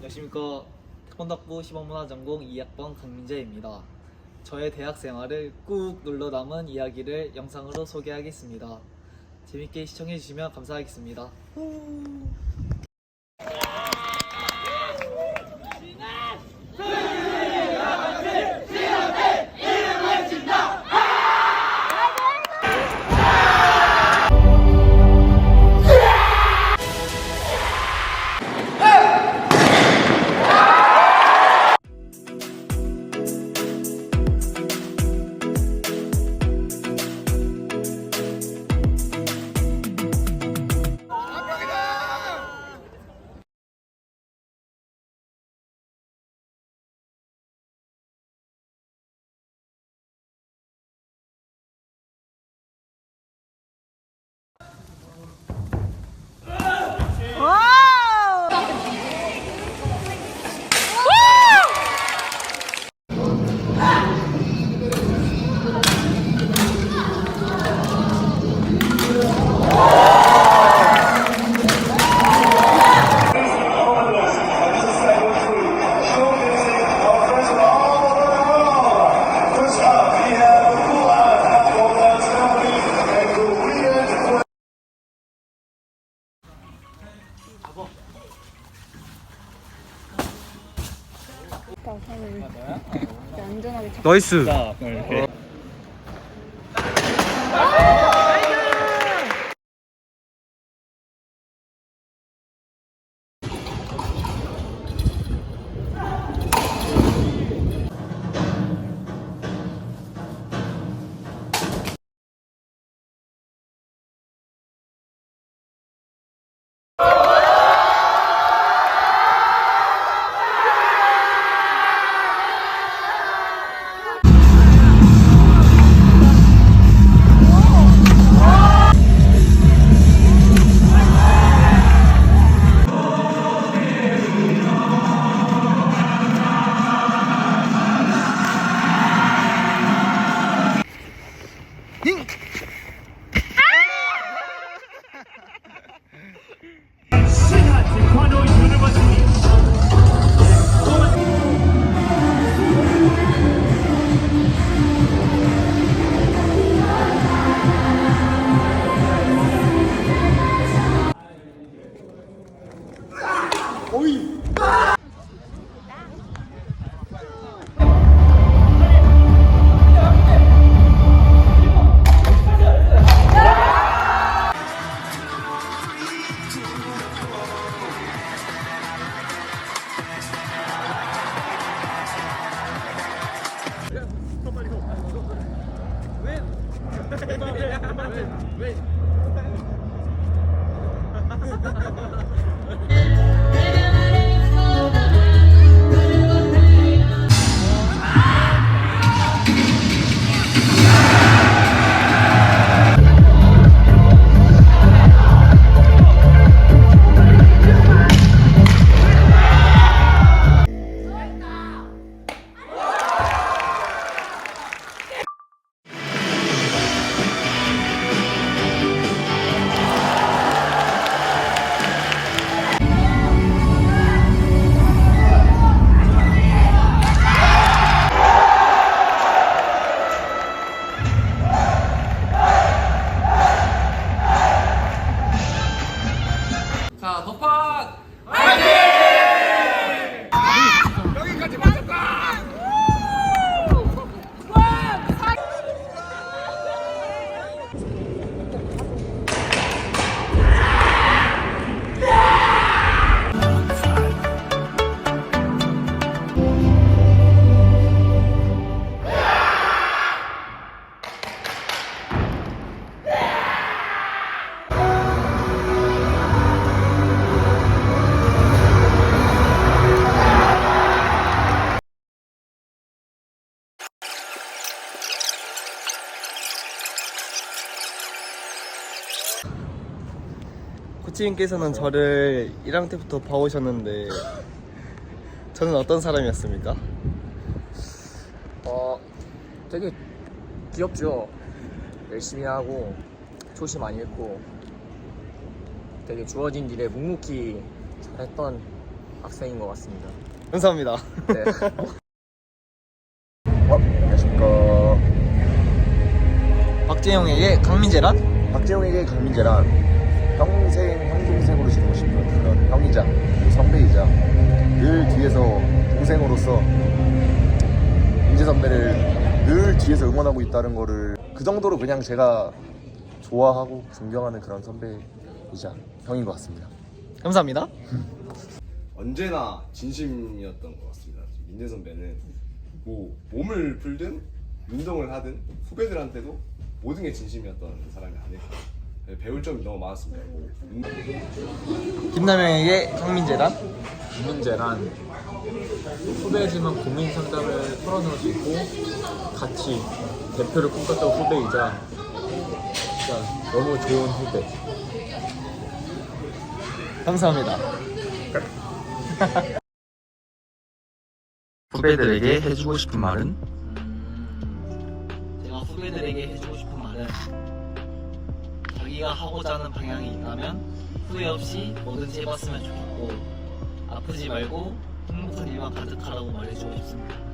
안녕하십니까 태권도부 시범문화 전공 2학번 강민재입니다. 저의 대학 생활을 꾹 눌러 담은 이야기를 영상으로 소개하겠습니다. 재밌게 시청해 주시면 감사하겠습니다. 나이스. 자, 코치님께서는 저를 1학년 때부터 봐오셨는데 저는 어떤 사람이었습니까? 어, 되게 귀엽죠? 열심히 하고, 조심 많이 했고, 되게 주어진 일에 묵묵히 잘했던 학생인 것 같습니다. 감사합니다. 네. 어, 안녕하십니까. 박재영에게 강민재란? 박재용에게 강민재란 평생 형 동생으로 지내고 싶은 그런 형이자 선배이자 늘 뒤에서 동생으로서 민재 선배를 늘 뒤에서 응원하고 있다는 거를 그 정도로 그냥 제가 좋아하고 존경하는 그런 선배이자 형인 것 같습니다. 감사합니다. 언제나 진심이었던 것 같습니다. 민재 선배는 뭐 몸을 풀든 운동을 하든 후배들한테도 모든 게 진심이었던 사람이 아닐까. 네, 배울 점이 너무 많았습니다. 김남영에게 강민재란? 김민재란 후배지만 고민 상담을 털어놓을 수 있고 같이 대표를 꿈꿨던 후배이자 진짜 너무 좋은 후배. 감사합니다. 후배들에게 해주고 싶은 말은? 제가 후배들에게 해주고 싶은 말은 자기가 하고자 하는 방향이 있다면 후회 없이 뭐든지 해봤으면 좋겠고 아프지 말고 행복한 일만 가득하라고 말해주고 싶습니다.